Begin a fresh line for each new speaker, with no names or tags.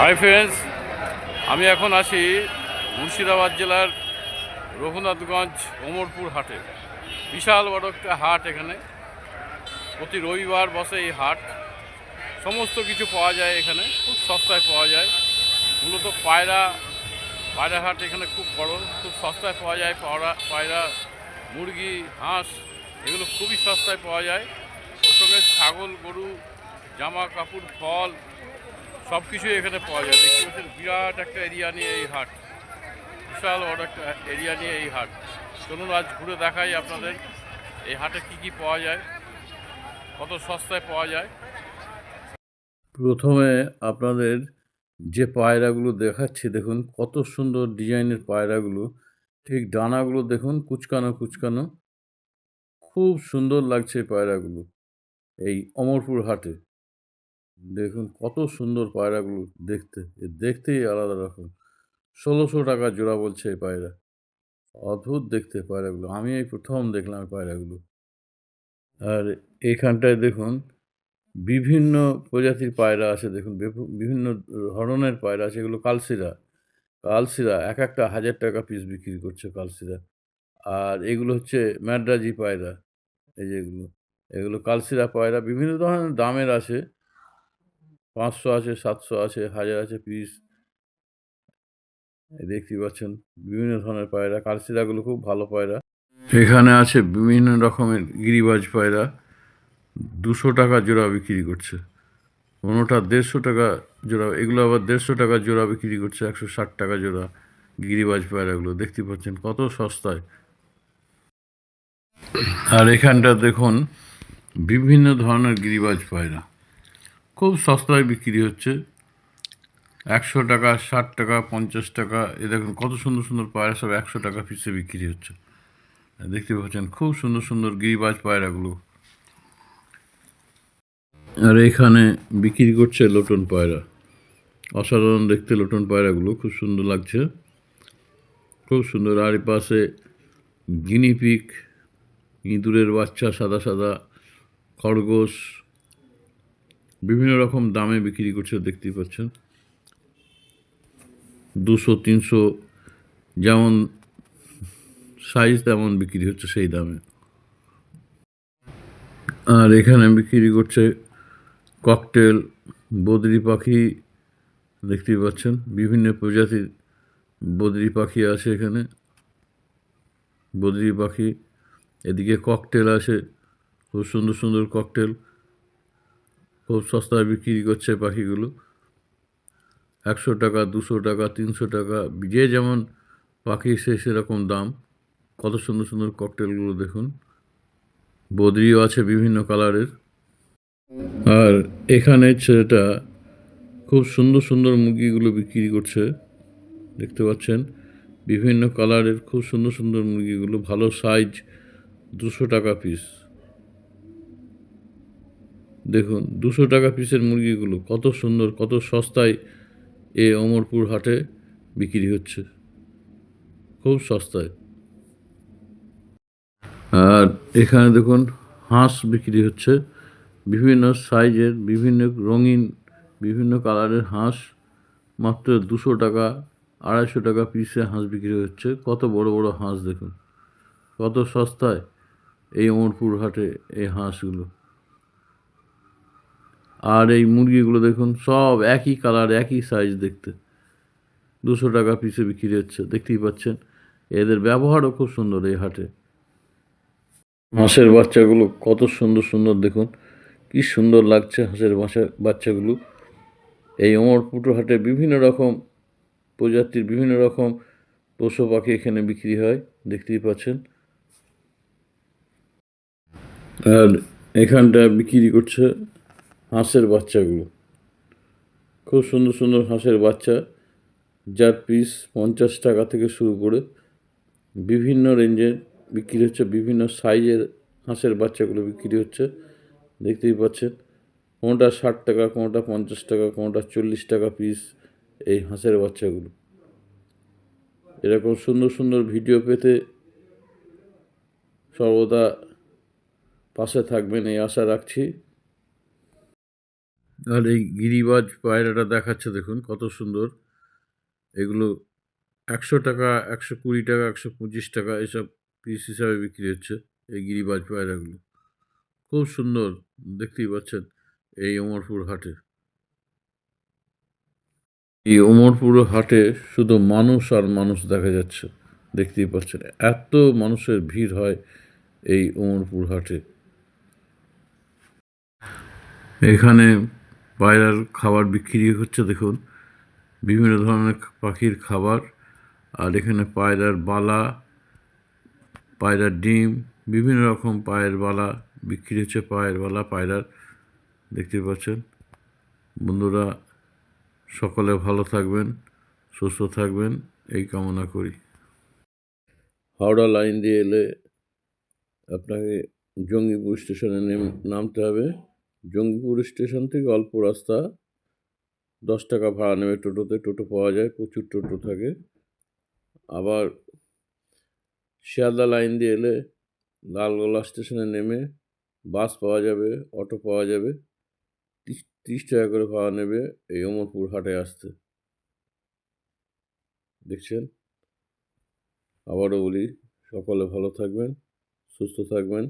Hi friends আমি এখন আছি মুর্শিদাবাদ জেলার রঘুনাথগঞ্জ ওমরপুর হাটে। বিশাল বড় একটা হাট এখানে। প্রতি রবিবার বসে এই হাট। সমস্ত কিছু পাওয়া যায় এখানে, খুব সস্তায় পাওয়া যায়। মূলত পায়রা পায়রা হাট এখানে খুব বড়, খুব সস্তায় পাওয়া যায়। পায়রা পায়রা, মুরগি, হাঁস, এগুলো খুবই সস্তায় পাওয়া যায়। ওর সঙ্গে ছাগল, গরু, জামা কাপড়, ফল সব কিছুই এখানে পাওয়া যায়। দেখতে পাচ্ছেন, বিরাট একটা এরিয়া নিয়ে এই হাট। বিশাল বড় একটা এরিয়া নিয়ে এই হাট। চলুন আজ ঘুরে দেখাই আপনাদের, এই হাটে কি কি পাওয়া যায়, কত সস্তায় পাওয়া যায়। প্রথমে আপনাদের যে পায়রাগুলো দেখাচ্ছি, দেখুন কত সুন্দর ডিজাইনের পায়রাগুলো। ঠিক ডানাগুলো দেখুন, কুচকানো কুচকানো। খুব সুন্দর লাগছে পায়রাগুলো, এই অমরপুর হাটে। দেখুন কত সুন্দর পায়রাগুলো দেখতে। এ দেখতেই আলাদা রকম। ষোলোশো টাকা জোড়া বলছে এই পায়রা। অদ্ভুত দেখতে পায়রাগুলো। আমি এই প্রথম দেখলাম পায়রাগুলো। আর এইখানটায় দেখুন, বিভিন্ন প্রজাতির পায়রা আছে। দেখুন বিভিন্ন ধরনের পায়রা আছে। এগুলো কালসিরা। কালসিরা, এক একটা হাজার টাকা পিস বিক্রি করছে কালসিরা। আর এগুলো হচ্ছে ম্যাড্রাজি পায়রা। এই যেগুলো এগুলো কালসিরা পায়রা। বিভিন্ন ধরনের দামের আছে। পাঁচশো আছে, সাতশো আছে, হাজার আছে পিস এই দেখতেই পাচ্ছেন, বিভিন্ন ধরনের পায়রা কালসিরাগুলো খুব ভালো পায়রা। এখানে আছে বিভিন্ন রকমের গিরিবাজ পায়রা। দুশো টাকা জোড়া বিক্রি করছে। কোনোটা দেড়শো টাকা জোড়া, এগুলো আবার দেড়শো টাকা জোড়া বিক্রি করছে, একশো ষাট টাকা জোড়া গিরিবাজ পায়রাগুলো। দেখতে পাচ্ছেন কত সস্তায়। আর এখানটা দেখুন, বিভিন্ন ধরনের গিরিবাজ পায়রা। খুব সস্তায় বিক্রি হচ্ছে। একশো টাকা, ষাট টাকা, পঞ্চাশ টাকা, এ দেখুন কত সুন্দর সুন্দর পায়রা সব একশো টাকা পিসে বিক্রি হচ্ছে। দেখতে পাচ্ছেন খুব সুন্দর সুন্দর গিরিবাজ পায়রাগুলো। আর এখানে বিক্রি করছে লোটন পায়রা। অসাধারণ দেখতে লোটন পায়রাগুলো, খুব সুন্দর লাগছে। খুব সুন্দর, আর এ পাশে গিনিপিক ইঁদুরের বাচ্চা, সাদা সাদা খরগোশ বিভিন্ন রকম দামে বিক্রি করছে, দেখতেই পাচ্ছেন। দুশো, তিনশো যেমন সাইজ তেমন বিক্রি হচ্ছে সেই দামে। আর এখানে বিক্রি করছে ককটেল বদ্রি পাখি, দেখতেই পাচ্ছেন। বিভিন্ন প্রজাতির বদ্রি পাখি আছে এখানে। বদ্রি পাখি, এদিকে ককটেল আছে, খুব সুন্দর সুন্দর ককটেল খুব সস্তায় বিক্রি করছে পাখিগুলো। একশো টাকা, দুশো টাকা, তিনশো টাকা, যে যেমন পাখি সে সেরকম দাম। কত সুন্দর সুন্দর ককটেলগুলো দেখুন। বদ্রিও আছে বিভিন্ন কালারের। আর এখানে ছেলেটা খুব সুন্দর সুন্দর মুরগিগুলো বিক্রি করছে। দেখতে পাচ্ছেন? বিভিন্ন কালারের খুব সুন্দর সুন্দর মুরগিগুলো, ভালো সাইজ দুশো টাকা পিস দেখুন, দুশো টাকা পিসের মুরগিগুলো কত সুন্দর, কত সস্তায় এ অমরপুর হাটে বিক্রি হচ্ছে। খুব সস্তায়। আর এখানে দেখুন, হাঁস বিক্রি হচ্ছে। বিভিন্ন সাইজের, বিভিন্ন রঙিন, বিভিন্ন কালারের হাঁস, মাত্র দুশো টাকা, আড়াইশো টাকা পিসে হাঁস বিক্রি হচ্ছে। কত বড় বড় হাঁস দেখুন, কত সস্তায় এই অমরপুর হাটে এই হাঁসগুলো। আর এই মুরগিগুলো দেখুন, সব একই কালার একই সাইজ দেখতে। দুশো টাকা পিসে বিক্রি হচ্ছে, দেখতেই পাচ্ছেন। এদের ব্যবহারও খুব সুন্দর এই হাটে। হাঁসের বাচ্চাগুলো কত সুন্দর সুন্দর দেখুন, কি সুন্দর লাগছে হাঁসের বাচ্চা বাচ্চাগুলো। এই অমরপুটো হাটে বিভিন্ন রকম প্রজাতির বিভিন্ন রকম পশু পাখি এখানে বিক্রি হয়, দেখতেই পাচ্ছেন। আর এখানটা বিক্রি করছে হাঁসের বাচ্চাগুলো। খুব সুন্দর সুন্দর হাঁসের বাচ্চা। যার পিস পঞ্চাশ টাকা থেকে শুরু করে বিভিন্ন রেঞ্জের বিক্রি হচ্ছে, বিভিন্ন সাইজের হাঁসের বাচ্চাগুলো বিক্রি হচ্ছে। দেখতেই পাচ্ছেন, কোনোটা ষাট টাকা, কোনোটা পঞ্চাশ টাকা, কোনোটা চল্লিশ টাকা পিস এই হাঁসের বাচ্চাগুলো। এরকম সুন্দর সুন্দর ভিডিও পেতে সর্বদা পাশে থাকবেন, এই আশা রাখছি। আর এই গিরিবাজ পায়রাটা দেখাচ্ছে দেখুন, কত সুন্দর। এগুলো একশো টাকা, একশো কুড়ি টাকা, একশো পঁচিশ টাকা এসব পিস হিসাবে বিক্রি হচ্ছে এই গিরিবাজ পায়রাগুলো। খুব সুন্দর, দেখতেই পাচ্ছেন এই অমরপুর হাটে। এই অমরপুর হাটে শুধু মানুষ আর মানুষ দেখা যাচ্ছে, দেখতেই পাচ্ছেন। এত মানুষের ভিড় হয় এই অমরপুর হাটে। এখানে পায়রার খাবার বিক্রি হচ্ছে, দেখুন। বিভিন্ন ধরনের পাখির খাবার, আর এখানে পায়রার বালা, পায়রার ডিম, বিভিন্ন রকম পায়ের বালা বিক্রি হচ্ছে, পায়ের বালা, পায়রার। দেখতে পাচ্ছেন? বন্ধুরা, সকলে ভালো থাকবেন, সুস্থ থাকবেন, এই কামনা করি। হাওড়া লাইন দিয়ে এলে আপনাকে জঙ্গিপুর স্টেশনে নেম, নামতে হবে। জঙ্গিপুর স্টেশন থেকে অল্প রাস্তা, দশ টাকা ভাড়া নেবে টোটোতে, টোটো পাওয়া যায়, প্রচুর টোটো থাকে। আবার শিয়ালদা লাইন দিয়ে এলে লালগোলা স্টেশনে নেমে বাস পাওয়া যাবে, অটো পাওয়া যাবে তিরিশ টাকা করে ভাড়া নেবে এই অমরপুর হাটে আসতে। দেখছেন? আবারও বলি, সকলে ভালো থাকবেন, সুস্থ থাকবেন।